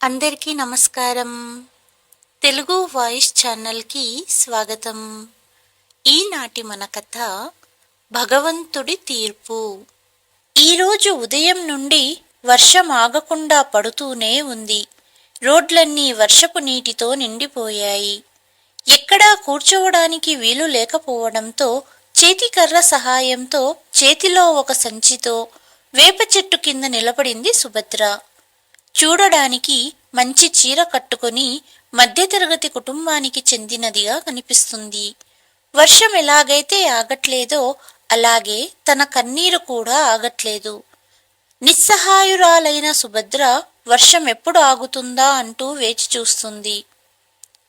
అందరికీ నమస్కారం. తెలుగు వాయిస్ ఛానల్కి స్వాగతం. ఈనాటి మన కథ భగవంతుడి తీర్పు. ఈరోజు ఉదయం నుండి వర్షం ఆగకుండా పడుతూనే ఉంది. రోడ్లన్నీ వర్షపు నీటితో నిండిపోయాయి. ఎక్కడా కూర్చోవడానికి వీలు లేకపోవడంతో చేతికర్ర సహాయంతో చేతిలో ఒక సంచితో వేప చెట్టు కింద నిలబడింది సుభద్ర. చూడడానికి మంచి చీర కట్టుకొని మధ్యతరగతి కుటుంబానికి చెందినదిగా కనిపిస్తుంది. వర్షం ఎలాగైతే ఆగట్లేదో అలాగే తన కన్నీరు కూడా ఆగట్లేదు. నిస్సహాయురాలైన సుభద్ర వర్షం ఎప్పుడు ఆగుతుందా అంటూ వేచి చూస్తుంది.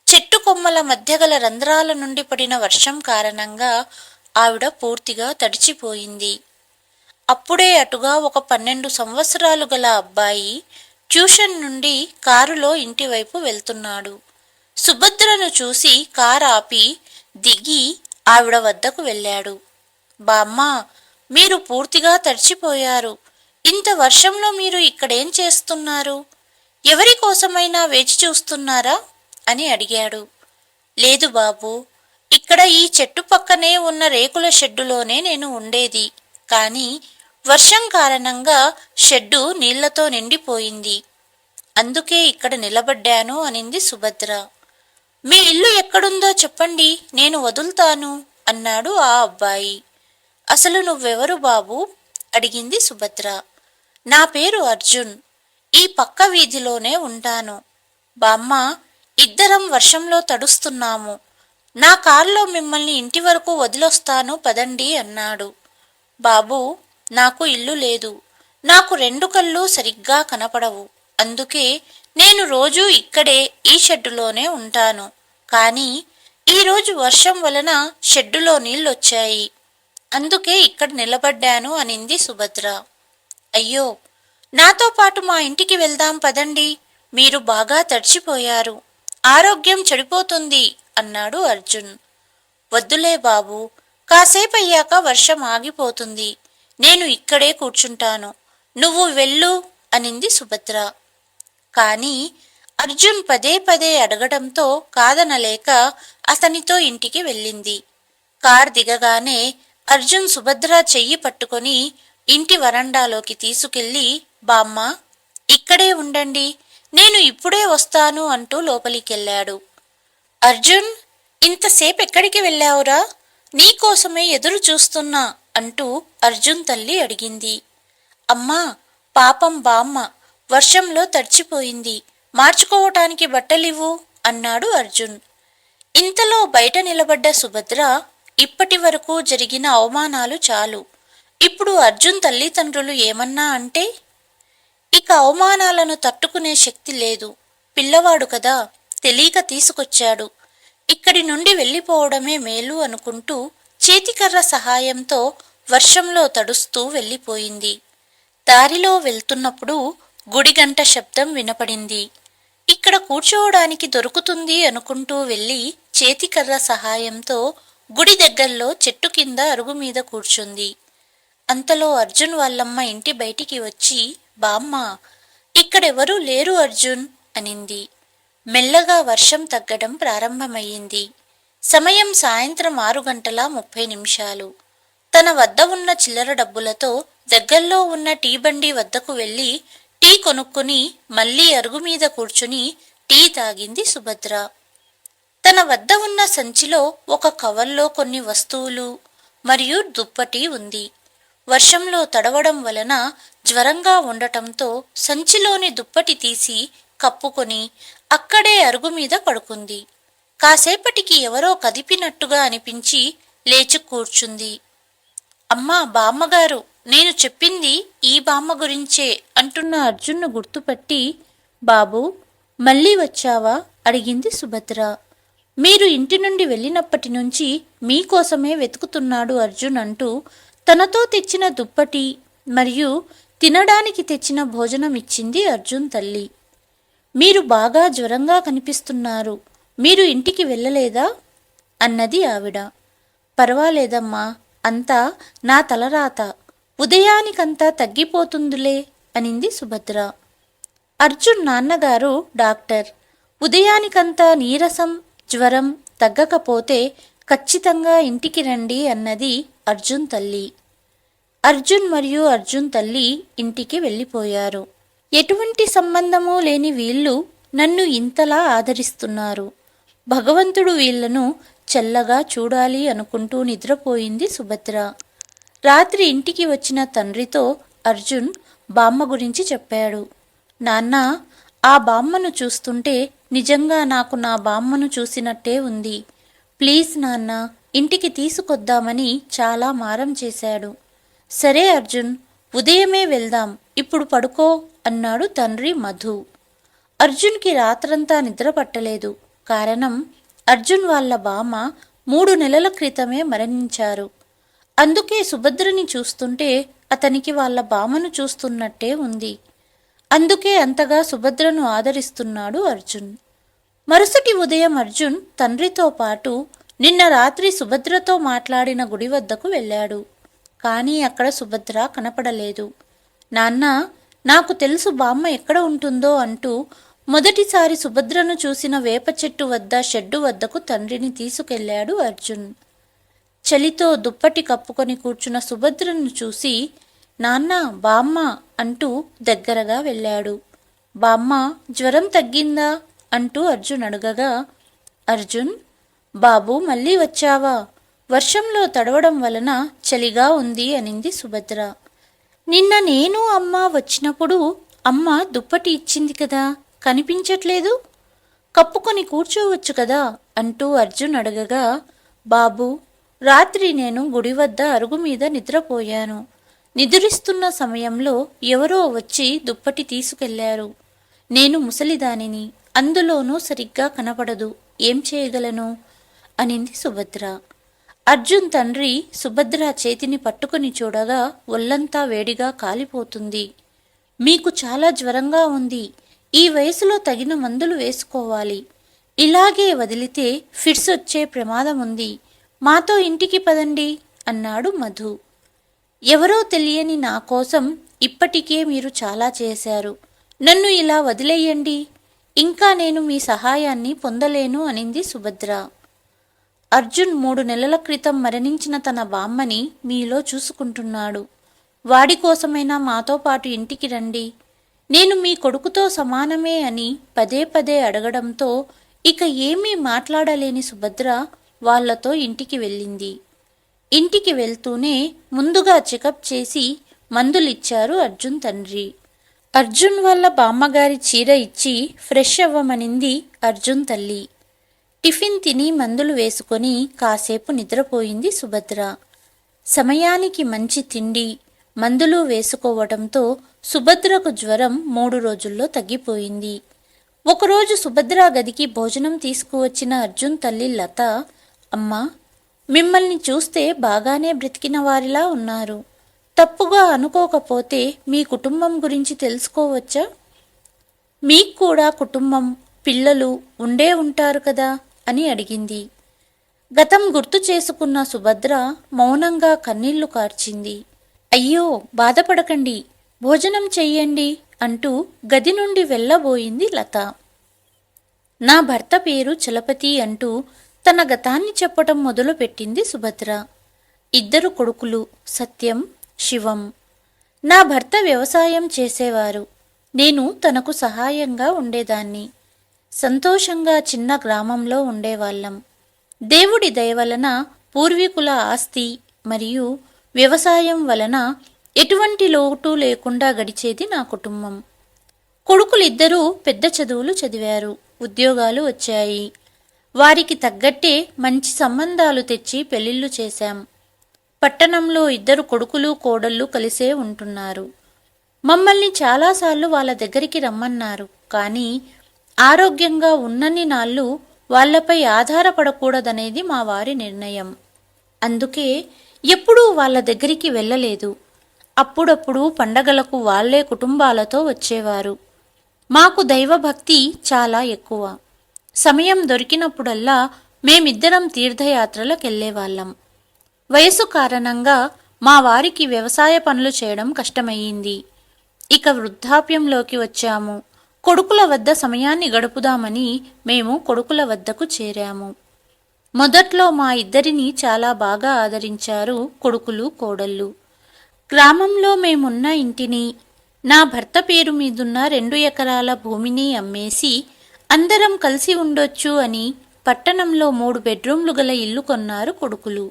చెట్టు కొమ్మల మధ్య గల రంధ్రాల నుండి పడిన వర్షం కారణంగా ఆవిడ పూర్తిగా తడిచిపోయింది. అప్పుడే అటుగా ఒక పన్నెండు సంవత్సరాలు గల అబ్బాయి ట్యూషన్ నుండి కారులో ఇంటివైపు వెళ్తున్నాడు. సుభద్రను చూసి కారు ఆపి దిగి ఆవిడ వద్దకు వెళ్ళాడు. బామ్మ మీరు పూర్తిగా తడిచిపోయారు. ఇంత వర్షంలో మీరు ఇక్కడేం చేస్తున్నారు? ఎవరి కోసమైనా వేచి చూస్తున్నారా? అని అడిగాడు. లేదు బాబు ఇక్కడ ఈ చెట్టు పక్కనే ఉన్న రేకుల షెడ్డులోనే నేను ఉండేది. కానీ వర్షం కారణంగా షెడ్డు నీళ్ళతో నిండిపోయింది. అందుకే ఇక్కడ నిలబడ్డాను అనింది సుభద్ర. మీ ఇల్లు ఎక్కడుందో చెప్పండి నేను వదులుతాను అన్నాడు ఆ అబ్బాయి. అసలు నువ్వెవరు బాబు? అడిగింది సుభద్ర. నా పేరు అర్జున్. ఈ పక్క వీధిలోనే ఉంటాను. బామ్మ ఇద్దరం వర్షంలో తడుస్తున్నాము. నా కారులో మిమ్మల్ని ఇంటి వరకు వదిలొస్తాను పదండి అన్నాడు. బాబు నాకు ఇల్లు లేదు. నాకు రెండు కళ్ళు సరిగ్గా కనపడవు. అందుకే నేను రోజూ ఇక్కడే ఈ షెడ్డులోనే ఉంటాను. కానీ ఈరోజు వర్షం వలన షెడ్డులో నీళ్ళొచ్చాయి. అందుకే ఇక్కడ నిలబడ్డాను అనింది సుభద్ర. అయ్యో నాతో పాటు మా ఇంటికి వెళ్దాం పదండి. మీరు బాగా తడిచిపోయారు. ఆరోగ్యం చెడిపోతుంది అన్నాడు అర్జున్. వద్దులే బాబు కాసేపయ్యాక వర్షం ఆగిపోతుంది. నేను ఇక్కడే కూర్చుంటాను. నువ్వు వెళ్ళు అనింది సుభద్ర. కానీ అర్జున్ పదే పదే అడగడంతో కాదనలేక అతనితో ఇంటికి వెళ్ళింది. కార్ దిగగానే అర్జున్ సుభద్ర చెయ్యి పట్టుకొని ఇంటి వరండాలోకి తీసుకెళ్ళి బామ్మ ఇక్కడే ఉండండి నేను ఇప్పుడే వస్తాను అంటూ లోపలికెళ్ళాడు. అర్జున్ ఇంతసేపు ఎక్కడికి వెళ్ళావురా? నీకోసమే ఎదురు చూస్తున్నా అంటూ అర్జున్ తల్లి అడిగింది. అమ్మా పాపం బామ్మ వర్షంలో తడిచిపోయింది. మార్చుకోవటానికి బట్టలివ్వు అన్నాడు అర్జున్. ఇంతలో బయట నిలబడ్డ సుభద్ర ఇప్పటి వరకు జరిగిన అవమానాలు చాలు. ఇప్పుడు అర్జున్ తల్లిదండ్రులు ఏమన్నా అంటే? ఇక అవమానాలను తట్టుకునే శక్తి లేదు. పిల్లవాడు కదా తెలియక తీసుకొచ్చాడు. ఇక్కడి నుండి వెళ్ళిపోవడమే మేలు అనుకుంటూ చేతికర్ర సహాయంతో వర్షంలో తడుస్తూ వెళ్ళిపోయింది. దారిలో వెళ్తున్నప్పుడు గుడిగంట శబ్దం వినపడింది. ఇక్కడ కూర్చోవడానికి దొరుకుతుంది అనుకుంటూ వెళ్ళి చేతికర్ర సహాయంతో గుడి దగ్గరలో చెట్టు కింద అరుగు మీద కూర్చుంది. అంతలో అర్జున్ వాళ్ళమ్మ ఇంటి బయటికి వచ్చి బామ్మ ఇక్కడెవరూ లేరు అర్జున్ అనింది. మెల్లగా వర్షం తగ్గడం ప్రారంభమయ్యింది. సమయం సాయంత్రం ఆరు గంటల ముప్పై నిమిషాలు. తన వద్ద ఉన్న చిల్లర డబ్బులతో దగ్గరలో ఉన్న టీ బండి వద్దకు వెళ్ళి టీ కొనుక్కుని మళ్ళీ అరుగు మీద కూర్చుని టీ తాగింది సుభద్ర. తన వద్ద ఉన్న సంచిలో ఒక కవర్లో కొన్ని వస్తువులు మరియు దుప్పటి ఉంది. వర్షంలో తడవడం వలన జ్వరంగా ఉండటంతో సంచిలోని దుప్పటి తీసి కప్పుకొని అక్కడే అరుగు మీద పడుకుంది. కాసేపటికి ఎవరో కదిపినట్టుగా అనిపించి లేచి కూర్చుంది. అమ్మా బామ్మగారు నేను చెప్పింది ఈ బామ్మ గురించే అంటున్న అర్జున్ను గుర్తుపట్టి బాబు మళ్ళీ వచ్చావా? అడిగింది సుభద్ర. మీరు ఇంటి నుండి వెళ్ళినప్పటి నుంచి మీకోసమే వెతుకుతున్నాడు అర్జున్ అంటూ తనతో తెచ్చిన దుప్పటి మరియు తినడానికి తెచ్చిన భోజనం ఇచ్చింది అర్జున్ తల్లి. మీరు బాగా జ్వరంగా కనిపిస్తున్నారు మీరు ఇంటికి వెళ్ళలేదా? అన్నది ఆవిడ. పర్వాలేదమ్మా అంతా నా తలరాత. ఉదయానికంతా తగ్గిపోతుందిలే అనింది సుభద్ర. అర్జున్ నాన్నగారు డాక్టర్. ఉదయానికంతా నీరసం జ్వరం తగ్గకపోతే ఖచ్చితంగా ఇంటికి రండి అన్నది అర్జున్ తల్లి. అర్జున్ మరియు అర్జున్ తల్లి ఇంటికి వెళ్ళిపోయారు. ఎటువంటి సంబంధమూ లేని వీళ్ళు నన్ను ఇంతలా ఆదరిస్తున్నారు. భగవంతుడు వీళ్ళను చల్లగా చూడాలి అనుకుంటూ నిద్రపోయింది సుభద్ర. రాత్రి ఇంటికి వచ్చిన తండ్రితో అర్జున్ బామ్మ గురించి చెప్పాడు. నాన్న ఆ బామ్మను చూస్తుంటే నిజంగా నాకు నా బామ్మను చూసినట్టే ఉంది. ప్లీజ్ నాన్న ఇంటికి తీసుకొద్దామని చాలా మారం చేశాడు. సరే అర్జున్ ఉదయమే వెళ్దాం ఇప్పుడు పడుకో అన్నాడు తండ్రి మధు. అర్జున్కి రాత్రంతా నిద్ర పట్టలేదు. కారణం అర్జున్ వాళ్ళ బామ్మ మూడు నెలల క్రితమే మరణించారు. అందుకే సుభద్రని చూస్తుంటే అతనికి వాళ్ళ బామను చూస్తున్నట్టే ఉంది. అందుకే అంతగా సుభద్రను ఆదరిస్తున్నాడు అర్జున్. మరుసటి ఉదయం అర్జున్ తండ్రితో పాటు నిన్న రాత్రి సుభద్రతో మాట్లాడిన గుడి వద్దకు వెళ్ళాడు. కానీ అక్కడ సుభద్ర కనపడలేదు. నాన్న నాకు తెలుసు బామ్మ ఎక్కడ ఉంటుందో అంటూ మొదటిసారి సుభద్రను చూసిన వేప చెట్టు వద్ద షెడ్డు వద్దకు తండ్రిని తీసుకెళ్ళాడు అర్జున్. చలితో దుప్పటి కప్పుకొని కూర్చున్న సుభద్రను చూసి నాన్న బామ్మ అంటూ దగ్గరగా వెళ్ళాడు. బామ్మ జ్వరం తగ్గిందా? అంటూ అర్జున్ అడగగా అర్జున్ బాబు మళ్ళీ వచ్చావా? వర్షంలో తడవడం వలన చలిగా ఉంది అనింది సుభద్ర. నిన్న నేను అమ్మ వచ్చినప్పుడు అమ్మ దుప్పటి ఇచ్చింది కదా కనిపించట్లేదు. కప్పుకొని కూర్చోవచ్చు కదా? అంటూ అర్జున్ అడగగా బాబు రాత్రి నేను గుడి వద్ద అరుగు మీద నిద్రపోయాను. నిద్రిస్తున్న సమయంలో ఎవరో వచ్చి దుప్పటి తీసుకెళ్ళారు. నేను ముసలిదానిని. అందులోనూ సరిగ్గా కనపడదు. ఏం చేయగలను? అనింది సుభద్ర. అర్జున్ తండ్రి సుభద్ర చేతిని పట్టుకుని చూడగా ఒళ్ళంతా వేడిగా కాలిపోతుంది. మీకు చాలా జ్వరంగా ఉంది. ఈ వయసులో తగిన మందులు వేసుకోవాలి. ఇలాగే వదిలితే ఫిట్స్ వచ్చే ప్రమాదం ఉంది. మాతో ఇంటికి పదండి అన్నాడు మధు. ఎవరో తెలియని నా కోసం ఇప్పటికే మీరు చాలా చేశారు. నన్ను ఇలా వదిలేయండి. ఇంకా నేను మీ సహాయాన్ని పొందలేను అనింది సుభద్ర. అర్జున్ మూడు నెలల క్రితం మరణించిన తన బామ్మని మీలో చూసుకుంటున్నాడు. వాడి కోసమైనా మాతో పాటు ఇంటికి రండి. నేను మీ కొడుకుతో సమానమే అని పదే పదే అడగడంతో ఇక ఏమీ మాట్లాడలేని సుభద్ర వాళ్ళతో ఇంటికి వెళ్ళింది. ఇంటికి వెళ్తూనే ముందుగా చెకప్ చేసి మందులిచ్చారు అర్జున్ తండ్రి. అర్జున్ వాళ్ళ బామ్మగారి చీర ఇచ్చి ఫ్రెష్ అవ్వమనింది అర్జున్ తల్లి. టిఫిన్ తిని మందులు వేసుకొని కాసేపు నిద్రపోయింది సుభద్ర. సమయానికి మంచి తిండి మందులు వేసుకోవడంతో సుభద్రకు జ్వరం మూడు రోజుల్లో తగ్గిపోయింది. ఒకరోజు సుభద్ర గదికి భోజనం తీసుకువచ్చిన అర్జున్ తల్లి లత అమ్మా మిమ్మల్ని చూస్తే బాగానే బ్రతికిన వారిలా ఉన్నారు. తప్పుగా అనుకోకపోతే మీ కుటుంబం గురించి తెలుసుకోవచ్చా? మీకు కూడా కుటుంబం పిల్లలు ఉండే ఉంటారు కదా? అని అడిగింది. గతం గుర్తు చేసుకున్న సుభద్ర మౌనంగా కన్నీళ్ళు కార్చింది. అయ్యో బాధపడకండి. భోజనం చెయ్యండి అంటూ గది నుండి వెళ్ళబోయింది లత. నా భర్త పేరు చలపతి అంటూ తన గతాన్ని చెప్పటం మొదలుపెట్టింది సుభద్ర. ఇద్దరు కొడుకులు సత్యం శివం. నా భర్త వ్యవసాయం చేసేవారు. నేను తనకు సహాయంగా ఉండేదాన్ని. సంతోషంగా చిన్న గ్రామంలో ఉండేవాళ్ళం. దేవుడి దయవలన పూర్వీకుల ఆస్తి మరియు వ్యవసాయం వలన ఎటువంటి లోటు లేకుండా గడిచేది నా కుటుంబం. కొడుకులిద్దరూ పెద్ద చదువులు చదివారు ఉద్యోగాలు వచ్చాయి. వారికి తగ్గట్టే మంచి సంబంధాలు తెచ్చి పెళ్ళిళ్ళు చేశాం. పట్టణంలో ఇద్దరు కొడుకులు కోడళ్ళు కలిసే ఉంటున్నారు. మమ్మల్ని చాలాసార్లు వాళ్ళ దగ్గరికి రమ్మన్నారు కానీ ఆరోగ్యంగా ఉన్నన్ని నాళ్ళు వాళ్ళపై ఆధారపడకూడదనేది మా వారి నిర్ణయం. అందుకే ఎప్పుడూ వాళ్ళ దగ్గరికి వెళ్ళలేదు. అప్పుడప్పుడు పండగలకు వాళ్ళే కుటుంబాలతో వచ్చేవారు. మాకు దైవభక్తి చాలా ఎక్కువ. సమయం దొరికినప్పుడల్లా మేమిద్దరం తీర్థయాత్రలకెళ్ళేవాళ్ళం. వయసు కారణంగా మా వారికి వ్యవసాయ పనులు చేయడం కష్టమయ్యింది. ఇక వృద్ధాప్యంలోకి వచ్చాము. కొడుకుల వద్ద సమయాన్ని గడుపుదామని మేము కొడుకుల వద్దకు చేరాము. మొదట్లో మా ఇద్దరిని చాలా బాగా ఆదరించారు కొడుకులు కోడళ్ళు. గ్రామంలో మేమున్న ఇంటిని నా భర్త పేరు మీదున్న రెండు ఎకరాల భూమిని అమ్మేసి అందరం కలిసి ఉండొచ్చు అని పట్టణంలో మూడు బెడ్రూమ్లు గల ఇల్లు కొన్నారు కొడుకులు.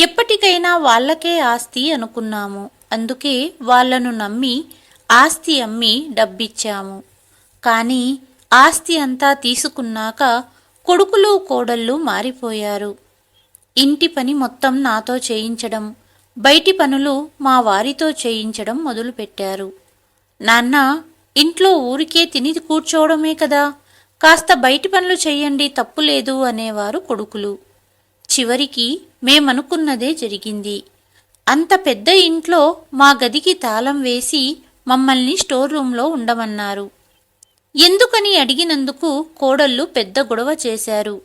ఎప్పటికైనా వాళ్ళకే ఆస్తి అనుకున్నాము. అందుకే వాళ్ళను నమ్మి ఆస్తి అమ్మి డబ్బిచ్చాము. కానీ ఆస్తి అంతా తీసుకున్నాక కొడుకులు కోడళ్ళు మారిపోయారు. ఇంటి పని మొత్తం నాతో చేయించడం బయటి పనులు మా వారితో చేయించడం మొదలుపెట్టారు. నాన్న ఇంట్లో ఊరికే తిని కూర్చోవడమే కదా కాస్త బయటి పనులు చెయ్యండి తప్పులేదు అనేవారు కొడుకులు. చివరికి మేమనుకున్నదే జరిగింది. అంత పెద్ద ఇంట్లో మా గదికి తాళం వేసి మమ్మల్ని స్టోర్ రూంలో ఉండమన్నారు. ఎందుకని అడిగినందుకు కోడళ్ళు పెద్ద గొడవ చేశారు.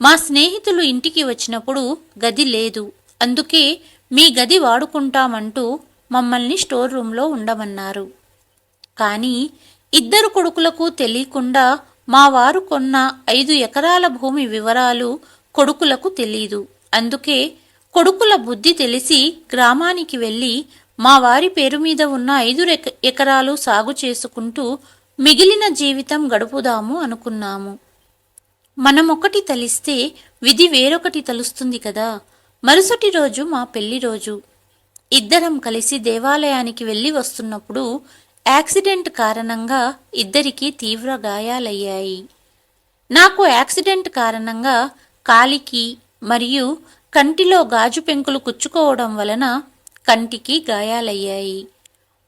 మా స్నేహితులు ఇంటికి వచ్చినప్పుడు గది లేదు. అందుకే మీ గది వాడుకుంటామంటూ మమ్మల్ని స్టోర్ రూంలో ఉండమన్నారు. కానీ ఇద్దరు కొడుకులకు తెలియకుండా మా వారు కొన్న ఐదు ఎకరాల భూమి వివరాలు కొడుకులకు తెలీదు. అందుకే కొడుకుల బుద్ధి తెలిసి గ్రామానికి వెళ్ళి మా వారి పేరు మీద ఉన్న ఐదు ఎకరాలు సాగు చేసుకుంటూ మిగిలిన జీవితం గడుపుదాము అనుకున్నాము. మనమొకటి తలిస్తే విధి వేరొకటి తలుస్తుంది కదా. మరుసటి రోజు మా పెళ్ళి రోజు. ఇద్దరం కలిసి దేవాలయానికి వెళ్ళి వస్తున్నప్పుడు యాక్సిడెంట్ కారణంగా ఇద్దరికీ తీవ్ర గాయాలయ్యాయి. నాకు యాక్సిడెంట్ కారణంగా కాలికి మరియు కంటిలో గాజు పెంకులు కుచ్చుకోవడం వలన కంటికి గాయాలయ్యాయి.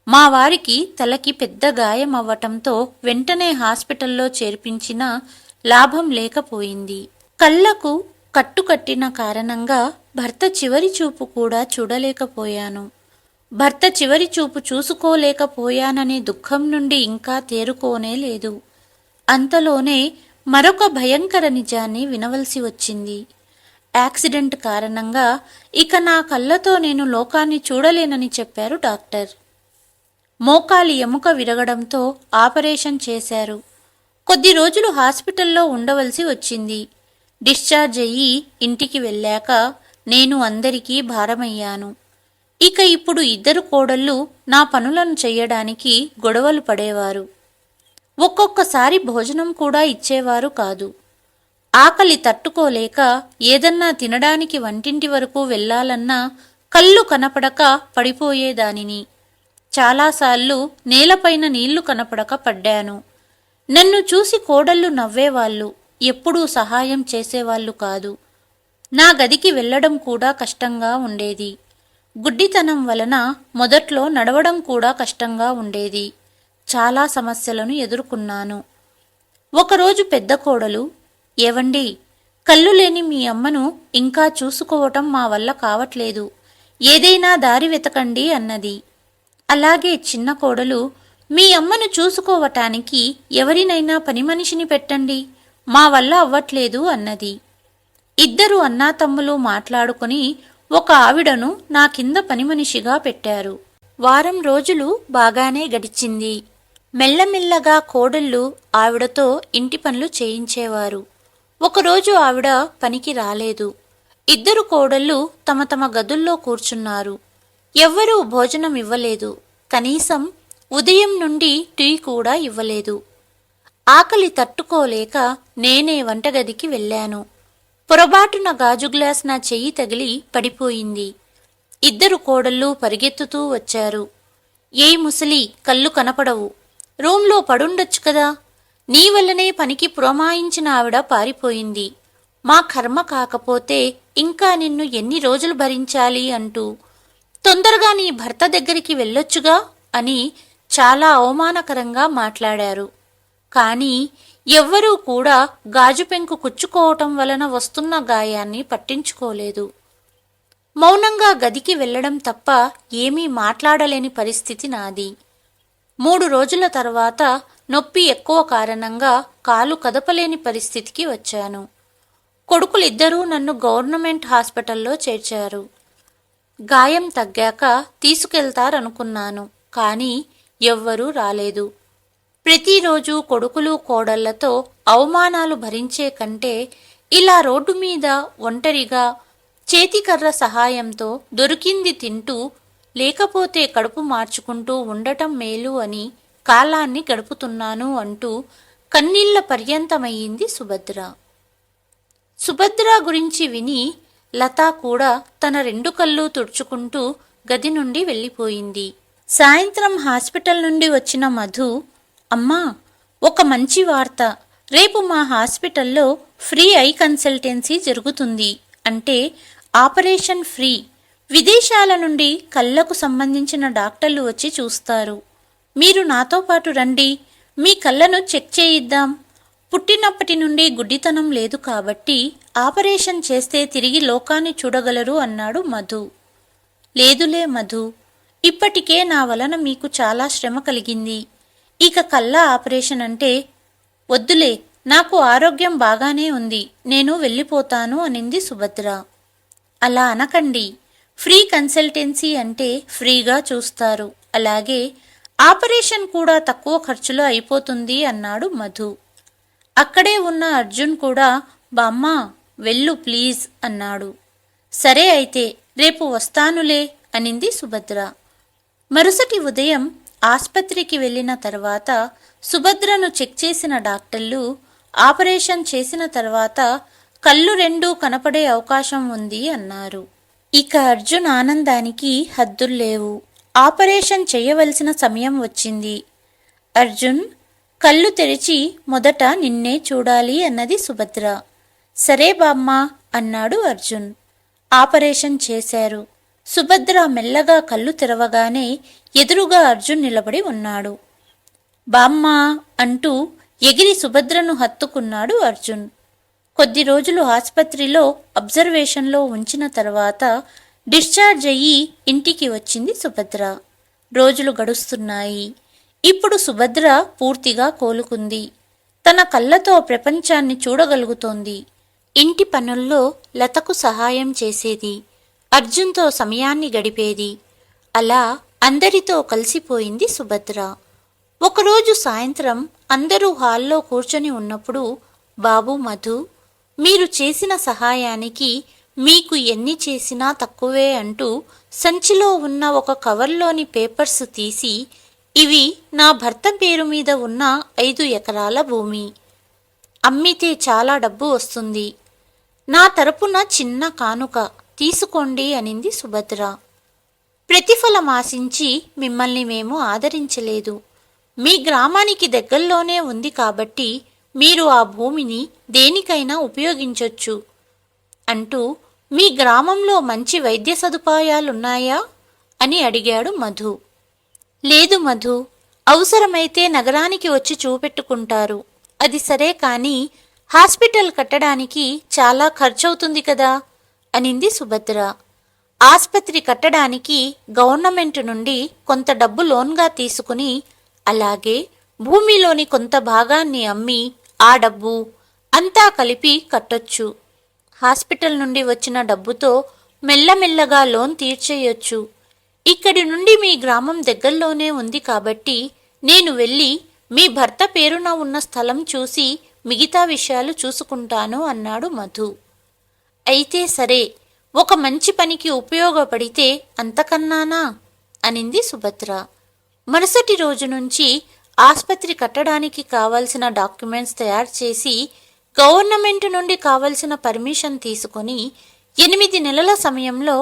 మా వారికి తలకి పెద్ద గాయం అవ్వటంతో వెంటనే హాస్పిటల్లో చేర్పించినా లాభం లేకపోయింది. కళ్ళకు కట్టుకట్టిన కారణంగా భర్త చివరి చూపు కూడా చూడలేకపోయాను. భర్త చివరి చూపు చూసుకోలేకపోయాననే దుఃఖం నుండి ఇంకా తేరుకోనే లేదు. అంతలోనే మరొక భయంకర నిజాన్ని వినవలసి వచ్చింది. యాక్సిడెంట్ కారణంగా ఇక నా కళ్ళతో నేను లోకాన్ని చూడలేనని చెప్పారు డాక్టర్. మోకాలి ఎముక విరగడంతో ఆపరేషన్ చేశారు. కొద్ది రోజులు హాస్పిటల్లో ఉండవలసి వచ్చింది. డిశ్చార్జ్ అయ్యి ఇంటికి వెళ్ళాక నేను అందరికీ భారమయ్యాను. ఇక ఇప్పుడు ఇద్దరు కోడళ్ళు నా పనులను చెయ్యడానికి గొడవలు పడేవారు. ఒక్కొక్కసారి భోజనం కూడా ఇచ్చేవారు కాదు. ఆకలి తట్టుకోలేక ఏదన్నా తినడానికి వంటింటి వరకు వెళ్ళాలన్నా కళ్ళు కనపడక పడిపోయేదానిని. చాలాసార్లు నేలపైన నీళ్ళు కనపడక పడ్డాను. నన్ను చూసి కోడళ్ళు నవ్వేవాళ్ళు ఎప్పుడూ సహాయం చేసేవాళ్ళు కాదు. నా గదికి వెళ్ళడం కూడా కష్టంగా ఉండేది. గుడ్డితనం వలన మొదట్లో నడవడం కూడా కష్టంగా ఉండేది. చాలా సమస్యలను ఎదుర్కొన్నాను. ఒకరోజు పెద్ద కోడలు ఏవండి కళ్ళు లేని మీ అమ్మను ఇంకా చూసుకోవటం మా వల్ల కావట్లేదు. ఏదైనా దారి వెతకండి అన్నది. అలాగే చిన్న కోడలు మీ అమ్మను చూసుకోవటానికి ఎవరినైనా పని మనిషిని పెట్టండి. మా వల్ల అవ్వట్లేదు అన్నది. ఇద్దరు అన్నాతమ్ములు మాట్లాడుకుని ఒక ఆవిడను నా కింద పని మనిషిగా పెట్టారు. వారం రోజులు బాగానే గడిచింది. మెల్లమెల్లగా కోడళ్ళు ఆవిడతో ఇంటి పనులు చేయించేవారు. ఒకరోజు ఆవిడ పనికి రాలేదు. ఇద్దరు కోడళ్ళు తమ తమ గదుల్లో కూర్చున్నారు. ఎవ్వరూ భోజనం ఇవ్వలేదు. కనీసం ఉదయం నుండి టీ కూడా ఇవ్వలేదు. ఆకలి తట్టుకోలేక నేనే వంటగదికి వెళ్ళాను. పొరబాటున గాజు గ్లాస్ నా చెయ్యి తగిలి పడిపోయింది. ఇద్దరు కోడళ్ళు పరిగెత్తుతూ వచ్చారు. ఏ ముసలి కళ్ళు కనపడవు. రూంలో పడుండొచ్చు కదా. నీ వల్లనే పనికి పురమాయించిన ఆవిడ పారిపోయింది. మా కర్మ కాకపోతే ఇంకా నిన్ను ఎన్ని రోజులు భరించాలి అంటూ తొందరగా నీ భర్త దగ్గరికి వెళ్ళొచ్చుగా అని చాలా అవమానకరంగా మాట్లాడారు. కానీ ఎవ్వరూ కూడా గాజు పెంకు కుచ్చుకోవటం వలన వస్తున్న గాయాన్ని పట్టించుకోలేదు. మౌనంగా గదికి వెళ్ళడం తప్ప ఏమీ మాట్లాడలేని పరిస్థితి నాది. మూడు రోజుల తర్వాత నొప్పి ఎక్కువ కారణంగా కాలు కదపలేని పరిస్థితికి వచ్చాను. కొడుకులిద్దరూ నన్ను గవర్నమెంట్ హాస్పిటల్లో చేర్చారు. గాయం తగ్గాక తీసుకెళ్తారనుకున్నాను కానీ ఎవ్వరూ రాలేదు. ప్రతిరోజు కొడుకులు కోడళ్ళతో అవమానాలు భరించే కంటే ఇలా రోడ్డు మీద ఒంటరిగా చేతికర్ర సహాయంతో దొరికింది తింటూ లేకపోతే కడుపు మార్చుకుంటూ ఉండటం మేలు అని కాలాన్ని గడుపుతున్నాను అంటూ కన్నీళ్ళ పర్యంతమయ్యింది సుభద్ర. సుభద్ర గురించి విని లత కూడా తన రెండు కళ్ళు తుడుచుకుంటూ గది నుండి వెళ్ళిపోయింది. సాయంత్రం హాస్పిటల్ నుండి వచ్చిన మధు అమ్మా ఒక మంచి వార్త. రేపు మా హాస్పిటల్లో ఫ్రీ ఐ కన్సల్టెన్సీ జరుగుతుంది. అంటే ఆపరేషన్ ఫ్రీ. విదేశాల నుండి కళ్ళకు సంబంధించిన డాక్టర్లు వచ్చి చూస్తారు. మీరు నాతో పాటు రండి. మీ కళ్ళను చెక్ చేయిద్దాం. పుట్టినప్పటి నుండి గుడ్డితనం లేదు కాబట్టి ఆపరేషన్ చేస్తే తిరిగి లోకాన్ని చూడగలరు అన్నాడు మధు. లేదులే మధు ఇప్పటికే నా వలన మీకు చాలా శ్రమ కలిగింది. ఇక కళ్ళ ఆపరేషన్ అంటే వద్దులే నాకు ఆరోగ్యం బాగానే ఉంది నేను వెళ్ళిపోతాను అనింది సుభద్ర. అలా అనకండి ఫ్రీ కన్సల్టెన్సీ అంటే ఫ్రీగా చూస్తారు అలాగే ఆపరేషన్ కూడా తక్కువ ఖర్చులో అయిపోతుంది అన్నాడు మధు. అక్కడే ఉన్న అర్జున్ కూడా బామ్మ వెళ్ళు ప్లీజ్ అన్నాడు. సరే అయితే రేపు వస్తానులే అనింది సుభద్ర. మరుసటి ఉదయం ఆస్పత్రికి వెళ్ళిన తర్వాత సుభద్రను చెక్ చేసిన డాక్టర్లు ఆపరేషన్ చేసిన తర్వాత కళ్ళు రెండూ కనపడే అవకాశం ఉంది అన్నారు. ఇక అర్జున్ ఆనందానికి హద్దుల్లేవు ఆపరేషన్ చేయవలసిన సమయం వచ్చింది. అర్జున్ కళ్ళు తెరిచి మొదట నిన్నే చూడాలి అన్నది సుభద్ర. సరే బామ్మ అన్నాడు అర్జున్. ఆపరేషన్ చేశారు. సుభద్ర మెల్లగా కళ్ళు తెరవగానే ఎదురుగా అర్జున్ నిలబడి ఉన్నాడు. బామ్మ అంటూ ఎగిరి సుభద్రను హత్తుకున్నాడు అర్జున్. కొద్ది రోజులు ఆసుపత్రిలో అబ్జర్వేషన్లో ఉంచిన తర్వాత డిశ్చార్జ్ అయ్యి ఇంటికి వచ్చింది సుభద్ర. రోజులు గడుస్తున్నాయి. ఇప్పుడు సుభద్ర పూర్తిగా కోలుకుంది. తన కళ్ళతో ప్రపంచాన్ని చూడగలుగుతోంది. ఇంటి పనుల్లో లతకు సహాయం చేసేది. అర్జున్తో సమయాన్ని గడిపేది. అలా అందరితో కలిసిపోయింది సుభద్ర. ఒకరోజు సాయంత్రం అందరూ హాల్లో కూర్చొని ఉన్నప్పుడు బాబు మధు మీరు చేసిన సహాయానికి మీకు ఎన్ని చేసినా తక్కువే అంటూ సంచిలో ఉన్న ఒక కవర్లోని పేపర్స్ తీసి ఇవి నా భర్త పేరు మీద ఉన్న ఐదు ఎకరాల భూమి. అమ్మితే చాలా డబ్బు వస్తుంది. నా తరపున చిన్న కానుక తీసుకోండి అనింది సుభద్ర. ప్రతిఫలం ఆశించి మిమ్మల్ని మేము ఆదరించలేదు. మీ గ్రామానికి దగ్గరలోనే ఉంది కాబట్టి మీరు ఆ భూమిని దేనికైనా ఉపయోగించొచ్చు. అంటూ మీ గ్రామంలో మంచి వైద్య సదుపాయాలున్నాయా? అని అడిగాడు మధు. లేదు మధు అవసరమైతే నగరానికి వచ్చి చూపెట్టుకుంటారు. అది సరే కానీ హాస్పిటల్ కట్టడానికి చాలా ఖర్చవుతుంది కదా? అనింది సుభద్ర. ఆస్పత్రి కట్టడానికి గవర్నమెంట్ నుండి కొంత డబ్బు లోన్గా తీసుకుని అలాగే భూమిలోని కొంత భాగాన్ని అమ్మి ఆ డబ్బు అంతా కలిపి కట్టొచ్చు. హాస్పిటల్ నుండి వచ్చిన డబ్బుతో మెల్లమెల్లగా లోన్ తీర్చేయొచ్చు. ఇక్కడి నుండి మీ గ్రామం దగ్గరలోనే ఉంది కాబట్టి నేను వెళ్ళి మీ భర్త పేరున ఉన్న స్థలం చూసి మిగతా విషయాలు చూసుకుంటాను అన్నాడు మధు. అయితే సరే ఒక మంచి పనికి ఉపయోగపడితే అంతకన్నానా? అనింది సుభద్ర. మరుసటి రోజు నుంచి ఆసుపత్రి కట్టడానికి కావలసిన డాక్యుమెంట్స్ తయారు చేసి గవర్నమెంట్ నుండి కావలసిన పర్మిషన్ తీసుకొని ఎనిమిది నెలల సమయంలో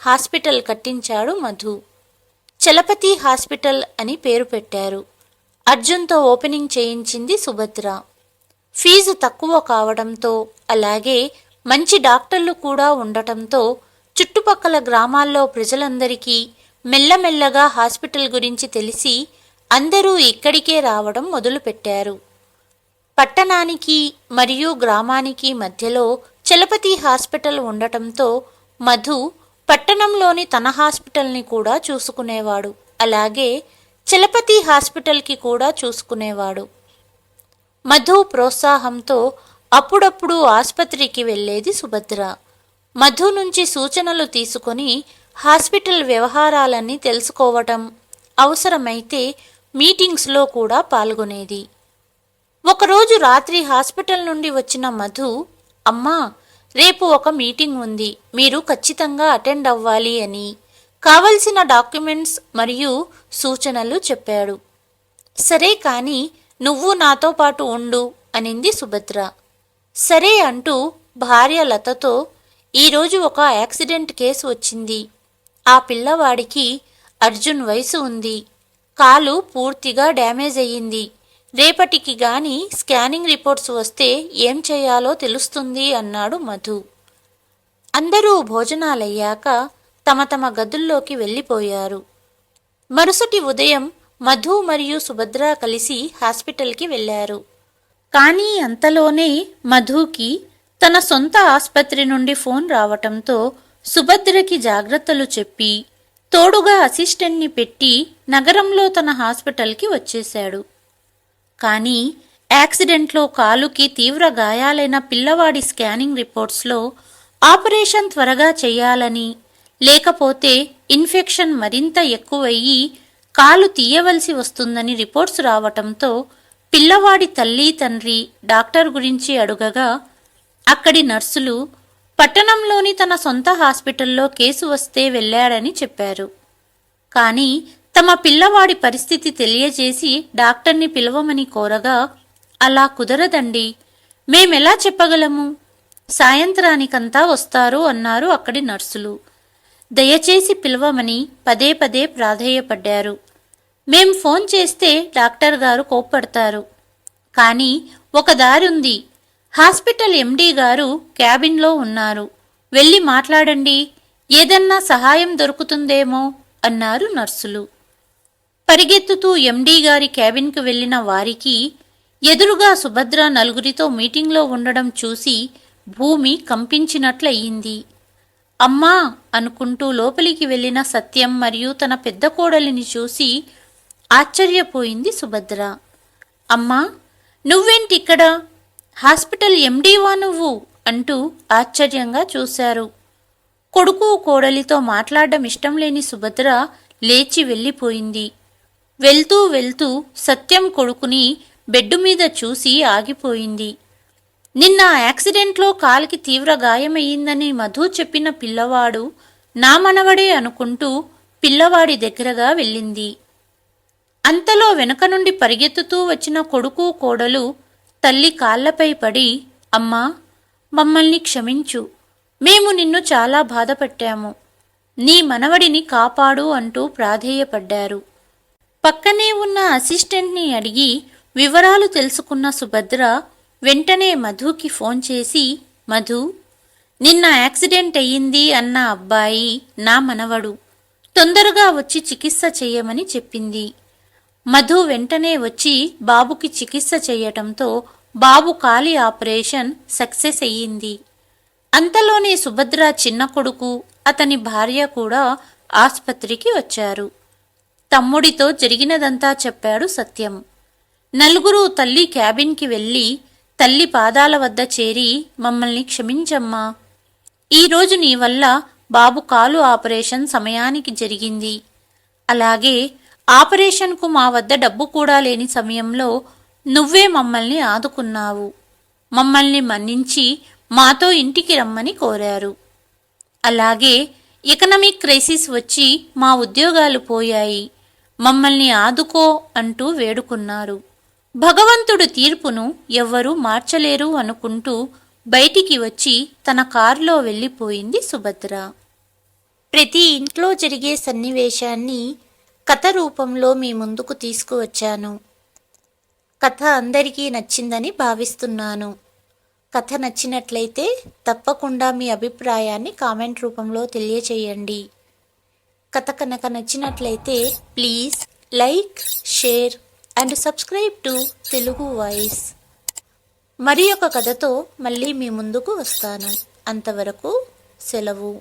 హాస్పిటల్ కట్టించాడు మధు. చలపతి హాస్పిటల్ అని పేరు పెట్టారు. అర్జున్తో ఓపెనింగ్ చేయించింది సుభద్ర. ఫీజు తక్కువ కావడంతో అలాగే మంచి డాక్టర్లు కూడా ఉండటంతో చుట్టుపక్కల గ్రామాల్లో ప్రజలందరికీ మెల్లమెల్లగా హాస్పిటల్ గురించి తెలిసి అందరూ ఇక్కడికే రావడం మొదలుపెట్టారు. పట్టణానికి మరియు గ్రామానికి మధ్యలో చలపతి హాస్పిటల్ ఉండటంతో మధు పట్టణంలోని తన హాస్పిటల్ని కూడా చూసుకునేవాడు. అలాగే చలపతి హాస్పిటల్కి కూడా చూసుకునేవాడు. మధు ప్రోత్సాహంతో అప్పుడప్పుడు ఆసుపత్రికి వెళ్ళేది సుభద్ర. మధు నుంచి సూచనలు తీసుకొని హాస్పిటల్ వ్యవహారాలన్నీ తెలుసుకోవటం అవసరమైతే మీటింగ్స్లో కూడా పాల్గొనేది. ఒకరోజు రాత్రి హాస్పిటల్ నుండి వచ్చిన మధు అమ్మా రేపు ఒక మీటింగ్ ఉంది. మీరు ఖచ్చితంగా అటెండ్ అవ్వాలి అని కావలసిన డాక్యుమెంట్స్ మరియు సూచనలు చెప్పాడు. సరే కానీ నువ్వు నాతో పాటు ఉండు అనింది సుభద్ర. సరే అంటూ భార్య లతతో ఈరోజు ఒక యాక్సిడెంట్ కేసు వచ్చింది. ఆ పిల్లవాడికి అర్జున్ వయసు ఉంది. కాలు పూర్తిగా డ్యామేజ్ అయ్యింది. రేపటికి గాని స్కానింగ్ రిపోర్ట్స్ వస్తే ఏం చేయాలో తెలుస్తుంది అన్నాడు మధు. అందరూ భోజనాలయ్యాక తమ తమ గదుల్లోకి వెళ్ళిపోయారు. మరుసటి ఉదయం మధు మరియు సుభద్ర కలిసి హాస్పిటల్కి వెళ్ళారు. కానీ అంతలోనే మధుకి తన సొంత ఆసుపత్రి నుండి ఫోన్ రావటంతో సుభద్రకి జాగ్రత్తలు చెప్పి తోడుగా అసిస్టెంట్ని పెట్టి నగరంలో తన హాస్పిటల్కి వచ్చేశాడు. కానీ యాక్సిడెంట్లో కాలుకి తీవ్ర గాయాలైన పిల్లవాడి స్కానింగ్ రిపోర్ట్స్లో ఆపరేషన్ త్వరగా చేయాలని లేకపోతే ఇన్ఫెక్షన్ మరింత ఎక్కువయ్యి కాలు తీయవలసి వస్తుందని రిపోర్ట్స్ రావటంతో పిల్లవాడి తల్లి తండ్రి డాక్టర్ గురించి అడుగగా అక్కడి నర్సులు పట్టణంలోని తన సొంత హాస్పిటల్లో కేసు వస్తే వెళ్ళాడని చెప్పారు. కానీ తమ పిల్లవాడి పరిస్థితి తెలియజేసి డాక్టర్ని పిలవమని కోరగా అలా కుదరదండి. మేమెలా చెప్పగలము? సాయంత్రానికంతా వస్తారు అన్నారు అక్కడి నర్సులు. దయచేసి పిలవమని పదే పదే ప్రాధేయపడ్డారు. మేం ఫోన్ చేస్తే డాక్టర్ గారు కోప్పడతారు. కానీ ఒక దారుంది. హాస్పిటల్ ఎండీ గారు క్యాబిన్లో ఉన్నారు. వెళ్ళి మాట్లాడండి. ఏదన్నా సహాయం దొరుకుతుందేమో అన్నారు నర్సులు. పరిగెత్తుతూ ఎండీ గారి క్యాబిన్కు వెళ్ళిన వారికి ఎదురుగా సుభద్ర నలుగురితో మీటింగ్లో ఉండడం చూసి భూమి కంపించినట్లయింది. అమ్మా! అనుకుంటూ లోపలికి వెళ్ళిన సత్యం మరియు తన పెద్ద కోడలిని చూసి ఆశ్చర్యపోయింది సుభద్ర. అమ్మా! నువ్వేంటిక్కడ? హాస్పిటల్ ఎండీవా నువ్వు? అంటూ ఆశ్చర్యంగా చూశారు. కొడుకు కోడలితో మాట్లాడడం ఇష్టం లేని సుభద్ర లేచి వెళ్ళిపోయింది. వెళ్తూ వెళ్తూ సత్యం కొడుకుని బెడ్డు మీద చూసి ఆగిపోయింది. నిన్న యాక్సిడెంట్లో కాలికి తీవ్ర గాయమయ్యిందని మధు చెప్పిన పిల్లవాడు నా మనవడే అనుకుంటూ పిల్లవాడి దగ్గరగా వెళ్ళింది. అంతలో వెనుక నుండి పరిగెత్తుతూ వచ్చిన కొడుకు కోడలు తల్లి కాళ్ళపై పడి అమ్మా మమ్మల్ని క్షమించు. మేము నిన్ను చాలా బాధపెట్టాము. నీ మనవడిని కాపాడు అంటూ ప్రాధేయపడ్డారు. పక్కనే ఉన్న అసిస్టెంట్ని అడిగి వివరాలు తెలుసుకున్న సుభద్ర వెంటనే మధుకి ఫోన్ చేసి మధు నిన్న యాక్సిడెంట్ అయ్యింది అన్న అబ్బాయి నా మనవడు. తొందరగా వచ్చి చికిత్స చేయమని చెప్పింది. మధు వెంటనే వచ్చి బాబుకి చికిత్స చేయటంతో బాబు కాలి ఆపరేషన్ సక్సెస్ అయ్యింది. అంతలోనే సుభద్ర చిన్న కొడుకు అతని భార్య కూడా ఆసుపత్రికి వచ్చారు. తమ్ముడితో జరిగినదంతా చెప్పాడు సత్యం. నలుగురు తల్లి క్యాబిన్కి వెళ్ళి తల్లి పాదాల వద్ద చేరి మమ్మల్ని క్షమించమ్మా. ఈరోజు నీ వల్ల బాబు కాలు ఆపరేషన్ సమయానికి జరిగింది. అలాగే ఆపరేషన్కు మా వద్ద డబ్బు కూడా లేని సమయంలో నువ్వే మమ్మల్ని ఆదుకున్నావు. మమ్మల్ని మన్నించి మాతో ఇంటికి రమ్మని కోరారు. అలాగే ఎకనమిక్ క్రైసిస్ వచ్చి మా ఉద్యోగాలు పోయాయి. మమ్మల్ని ఆదుకో అంటూ వేడుకున్నారు. భగవంతుడు తీర్పును ఎవ్వరూ మార్చలేరు అనుకుంటూ బయటికి వచ్చి తన కారులో వెళ్ళిపోయింది సుభద్ర. ప్రతి ఇంట్లో జరిగే సన్నివేశాన్ని కథ రూపంలో మీ ముందుకు తీసుకువచ్చాను. కథ అందరికీ నచ్చిందని భావిస్తున్నాను. కథ నచ్చినట్లయితే తప్పకుండా మీ అభిప్రాయాన్ని కామెంట్ రూపంలో తెలియచేయండి. కథ కనుక నచ్చినట్లయితే please like share and subscribe to Telugu voice. మరి ఒక కథతో మళ్ళీ మీ ముందుకు వస్తాను. అంతవరకు సెలవు.